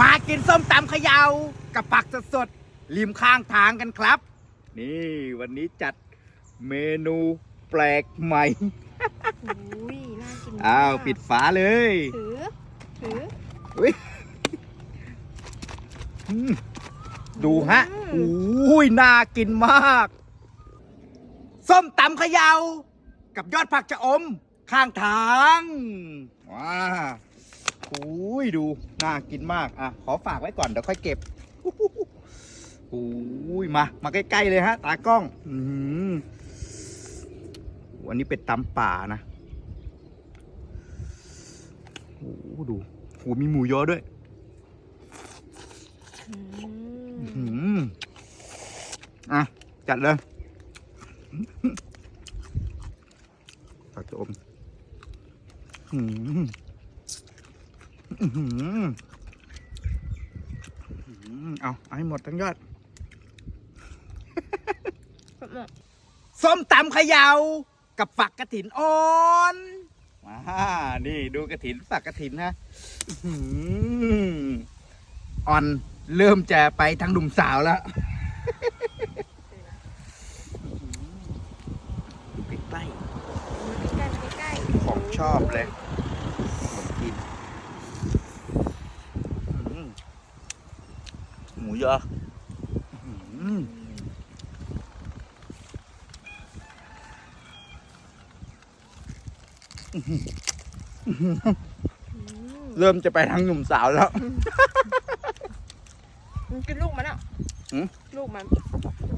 มากินส้มตำเขยาวกับปักสดๆริมข้างทางกันครับ นี่วันนี้จัดเมนูแปลกใหม่ อุ้ยน่ากินมกอ้าวปิดฝาเลย ถือ ถืออุ๊ยอืมดูฮะอืมอุ้ยน่ากินมาก ส้มตำเขยาวกับยอดผักชะอมข้างทางว้า อุ้ยดูน่ากินมากอะขอฝากไว้ก่อนเดี๋ยวค่อยเก็บอุ้ยมา มาใกล้ๆเลยฮะ ตากล้อง อืมวันนี้เป็นตำป่านะโอ้ดูโหมีหมูยอด้วยอืมอะ จัดเลยผักจะอมอืม เอาเอาให้หมดทั้งยอด ส้มตำเขยาวกับฝักกระถินอ่อนว้านี่ดูกระถินฝักกระถินนะอื้อหืออ่อนเริ่มจะไปทางหนุ่มสาวแล้วดูใกล้ใกล้ๆใกล้ๆของชอบเลยขนมกินอื้อหือหมู ยออื้อหืออืมเริ่มจะไปทางหนุ่มสาวแล้ว มันกินลูกมันอะหืม ลูกมัน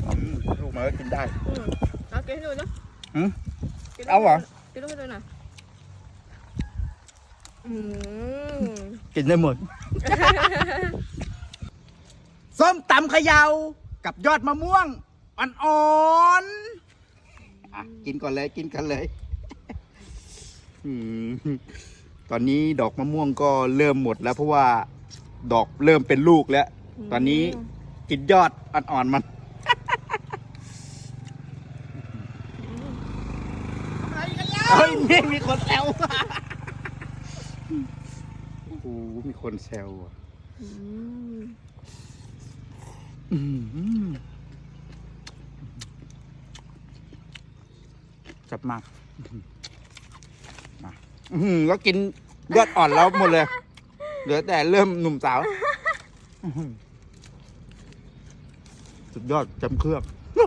อืมลูกมันก็กินได้ อืมเอากินให้ดูนะหืมกินลูกเอาเหรอ กินลูกให้ดูหน่อยอืม กินได้หมด ส้มตำเขยาวกับยอดมะม่วง อ่อนๆอะกินก่อนเลยกินกันเลยอืมตอนนี้ดอกมะม่วงก็เริ่มหมดแล้ว เพราะว่าดอกเริ่มเป็นลูกแล้ว ตอนนี้กินยอดอ่อนๆมันเฮ้ยนี่มีคนแซวโอ้โหมีคนแซวอะ อืมอืม จับมากมาอื้อหือแล้วกินยอดอ่อนแล้วหมดเลย เหลือแต่เริ่มหนุ่มสาวอื้อหือสุดยอดจำเครื่องอ